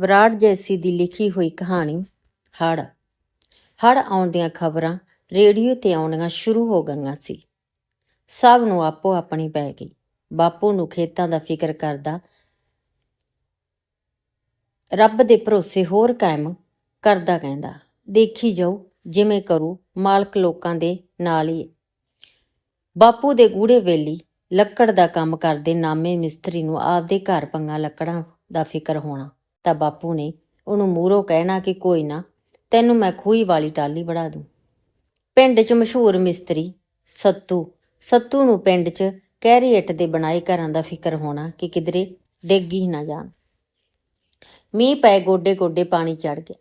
ਵਿਰਾਟ ਜੈਸੀ ਦੀ ਲਿਖੀ ਹੋਈ ਕਹਾਣੀ ਹੜ ਹੜ ਆਉਣ ਦੀਆਂ ਖਬਰਾਂ ਰੇਡੀਓ ਤੇ ਆਉਣੀਆਂ ਸ਼ੁਰੂ ਹੋ ਗਈਆਂ ਸੀ। ਸਭ ਨੂੰ ਆਪੋ ਆਪਣੀ ਪੈ ਗਈ। ਬਾਪੂ ਨੂੰ ਖੇਤਾਂ ਦਾ ਫਿਕਰ ਕਰਦਾ ਰੱਬ ਦੇ ਭਰੋਸੇ ਹੋਰ ਕਾਇਮ ਕਰਦਾ ਕਹਿੰਦਾ, ਦੇਖੀ ਜਾਓ, ਜਿਵੇਂ ਕਰੂ ਮਾਲਕ ਲੋਕਾਂ ਦੇ ਨਾਲ ਹੀ ਬਾਪੂ ਦੇ ਗੂੜੇ ਵੇਲੀ ਲੱਕੜ ਦਾ ਕੰਮ ਕਰਦੇ ਨਾਮੇ ਮਿਸਤਰੀ ਨੂੰ ਆਪਦੇ ਘਰ ਪੰਗਾ ਲੱਕੜਾਂ ਦਾ ਫਿਕਰ ਹੋਣਾ। ਤਾਂ ਬਾਪੂ ਨੇ ਉਹਨੂੰ ਮੂਹਰੋਂ ਕਹਿਣਾ ਕਿ ਕੋਈ ਨਾ, ਤੈਨੂੰ ਮੈਂ ਖੂਹੀ ਵਾਲੀ ਟਾਲੀ ਬਣਾ ਦੂੰ। ਪਿੰਡ 'ਚ ਮਸ਼ਹੂਰ ਮਿਸਤਰੀ ਸੱਤੂ। ਸੱਤੂ ਨੂੰ ਪਿੰਡ 'ਚ ਕਹਿਰੀ ਇੱਟ ਦੇ ਬਣਾਏ ਘਰਾਂ ਦਾ ਫਿਕਰ ਹੋਣਾ ਕਿ ਕਿਧਰੇ ਡਿੱਗ ਹੀ ਨਾ ਜਾਣ। ਮੀਂਹ ਪਏ ਗੋਡੇ ਗੋਡੇ ਪਾਣੀ ਚੜ ਗਿਆ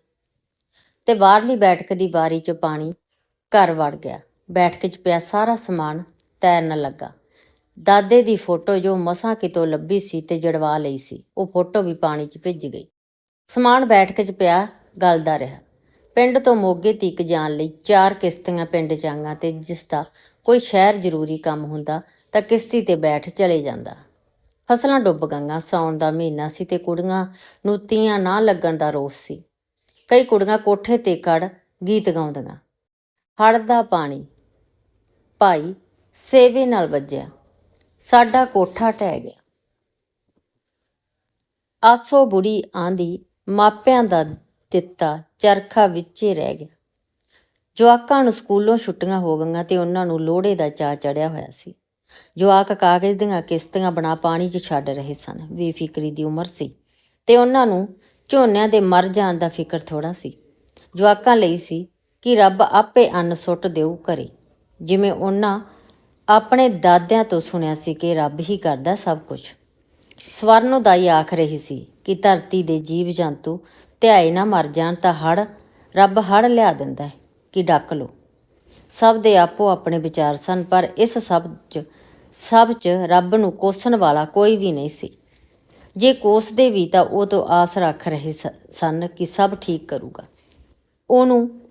ਤੇ ਬਾਹਰਲੀ ਬੈਠਕ ਦੀ ਵਾਰੀ 'ਚ ਪਾਣੀ ਘਰ ਵੜ ਗਿਆ। ਬੈਠਕ 'ਚ ਪਿਆ ਸਾਰਾ ਸਮਾਨ ਤੈਰਨ ਲੱਗਾ। ਦਾਦੇ ਦੀ ਫੋਟੋ ਜੋ ਮਸਾਂ ਕਿਤੋਂ ਲੱਭੀ ਸੀ ਤੇ ਜੜਵਾ ਲਈ ਸੀ, ਉਹ ਫੋਟੋ ਵੀ ਪਾਣੀ 'ਚ ਭਿੱਜ ਗਈ। ਸਮਾਨ ਬੈਠਕ 'ਚ ਪਿਆ, ਗਲਦਾ ਰਿਹਾ। ਪਿੰਡ ਤੋਂ ਮੋਗੇ ਤੀਕ ਜਾਣ ਲਈ ਚਾਰ ਕਿਸ਼ਤੀਆਂ ਪਿੰਡ 'ਚ ਤੇ ਜਿਸ ਦਾ ਕੋਈ ਸ਼ਹਿਰ ਜ਼ਰੂਰੀ ਕੰਮ ਹੁੰਦਾ ਤਾਂ ਕਿਸ਼ਤੀ ਤੇ ਬੈਠ ਚਲੇ ਜਾਂਦਾ। ਫਸਲਾਂ ਡੁੱਬ ਗਈਆਂ ਸਾਉਣ ਦਾ ਮਹੀਨਾ ਸੀ ਤੇ ਕੁੜੀਆਂ ਨੂੰ ਤੀਆਂ ਨਾ ਲੱਗਣ ਦਾ ਰੋਸ ਸੀ। ਕਈ ਕੁੜੀਆਂ ਕੋਠੇ ਤੇ ਕੜ ਗੀਤ ਗਾਉਂਦੀਆਂ। ਹੜ ਦਾ ਪਾਣੀ। ਭਾਈ ਸੇਵੇ ਨਾਲ ਵੱਜਿਆ। ਸਾਡਾ ਕੋਠਾ ਟਹਿ ਗਿਆ। ਆਸੋ ਬੁੜੀ ਆਂਦੀ ਮਾਪਿਆਂ ਦਾ ਦਿੱਤਾ ਚਰਖਾ ਵਿੱਚੇ ਰਹਿ ਗਿਆ। ਜਵਾਕਾਂ ਨੂੰ ਸਕੂਲੋਂ ਛੁੱਟੀਆਂ ਹੋ ਗਈਆਂ ਤੇ ਉਹਨਾਂ ਨੂੰ ਲੋਹੜੇ ਦਾ ਚਾਅ ਚੜਿਆ ਹੋਇਆ ਸੀ। ਜਵਾਕ ਕਾਗਜ਼ ਦੀਆਂ ਕਿਸ਼ਤੀਆਂ ਬਣਾ ਪਾਣੀ 'ਚ ਛੱਡ ਰਹੇ ਸਨ। ਬੇਫਿਕਰੀ ਦੀ ਉਮਰ ਸੀ ਤੇ ਉਹਨਾਂ ਨੂੰ ਝੋਨਿਆਂ ਦੇ ਮਰ ਜਾਣ ਦਾ ਫਿਕਰ ਥੋੜਾ ਸੀ। ਜਵਾਕਾਂ ਲਈ ਸੀ ਕਿ ਰੱਬ ਆਪੇ ਅੰਨ ਸੁੱਟ ਦੇਊ ਕਰੇ ਜਿਵੇਂ ਉਹਨਾਂ ਆਪਣੇ ਦਾਦਿਆਂ ਤੋਂ ਸੁਣਿਆ ਸੀ ਕਿ ਰੱਬ ਹੀ ਕਰਦਾ ਸਭ ਕੁਝ ਸਵਰਨੋਦਾਈ ਆਖ ਰਹੀ ਸੀ ਕਿ ਧਰਤੀ ਦੇ ਜੀਵ ਜੰਤੂ ਧਿਆਏ ਨਾ ਮਰ ਜਾਣ ਤਾਂ ਹੜ, ਰੱਬ ਹੜ ਲਿਆ ਦਿੰਦਾ ਹੈ ਕਿ ਡੱਕ ਲੋ ਸਭ ਦੇ ਆਪੋ ਆਪਣੇ ਵਿਚਾਰ ਸਨ, ਪਰ ਇਸ ਸਭ 'ਚ ਸਭ 'ਚ ਰੱਬ ਨੂੰ ਕੋਸਣ ਵਾਲਾ ਕੋਈ ਵੀ ਨਹੀਂ ਸੀ। ਜੇ ਕੋਸਦੇ ਵੀ ਤਾਂ ਉਹ ਤੋਂ ਆਸ ਰੱਖ ਰਹੇ ਸ- ਸਨ ਕਿ ਸਭ ਠੀਕ ਕਰੂਗਾ। ਉਹਨੂੰ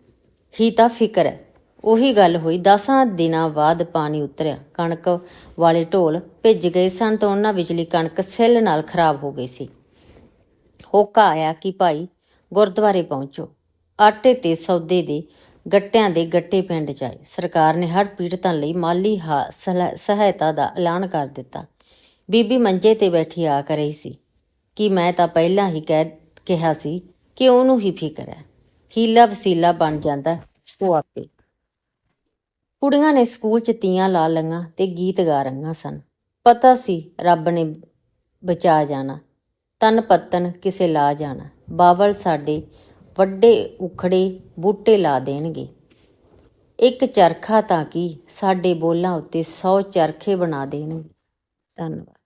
ਹੀ ਤਾਂ ਫਿਕਰ ਹੈ ਉਹੀ ਗੱਲ ਹੋਈ। ਦਸਾਂ ਦਿਨਾਂ ਬਾਅਦ ਪਾਣੀ ਉਤਰਿਆ। ਕਣਕ ਵਾਲੇ ਢੋਲ ਭਿੱਜ ਗਏ ਸਨ ਤਾਂ ਉਹਨਾਂ ਵਿਚਲੀ ਕਣਕ ਸਿੱਲ ਨਾਲ ਖਰਾਬ ਹੋ ਗਈ ਸੀ। ਹੋਕਾ ਆਇਆ ਕਿ ਭਾਈ ਗੁਰਦੁਆਰੇ ਪਹੁੰਚੋ। ਆਟੇ ਤੇ ਸੌਦੇ ਦੇ ਗੱਟਿਆਂ ਦੇ ਗੱਟੇ ਪਿੰਡ ਜਾਏ। ਸਰਕਾਰ ਨੇ ਹੜ੍ਹ ਪੀੜਤਾਂ ਲਈ ਮਾਲੀ ਹਾ- ਸਲਾ- ਸਹਾਇਤਾ ਦਾ ਐਲਾਨ ਕਰ ਦਿੱਤਾ। ਬੀਬੀ ਮੰਜੇ ਤੇ ਬੈਠੀ ਆ ਕਰ ਰਹੀ ਸੀ। ਕਿ ਮੈਂ ਤਾਂ ਪਹਿਲਾਂ ਹੀ ਕਹਿ, ਕਿਹਾ ਸੀ ਕਿ ਉਹਨੂੰ ਹੀ ਫਿਕਰ ਹੈ। ਹੀਲਾ ਵਸੀਲਾ ਬਣ ਜਾਂਦਾ ਉਹ ਆਪੇ। ਕੁੜੀਆਂ ਨੇ ਸਕੂਲ ਚ ਤੀਆਂ ਲਾ ਲਈਆਂ ਤੇ ਗੀਤ ਗਾ ਰਹੀਆਂ ਸਨ। ਪਤਾ ਸੀ ਰੱਬ ਨੇ ਬਚਾ ਜਾਣਾ, ਤਨ ਪੱਤਨ ਕਿਸੇ ਲਾ ਜਾਣਾ। ਬਾਵਲ ਸਾਡੇ ਵੱਡੇ ਉਖੜੇ ਬੂਟੇ ਲਾ ਦੇਣਗੇ। ਇੱਕ ਚਰਖਾ ਤਾਂ ਕੀ ਸਾਡੇ ਬੋਲਾਂ ਉੱਤੇ 100 ਚਰਖੇ ਬਣਾ ਦੇਣਗੇ। ਧੰਨਵਾਦ।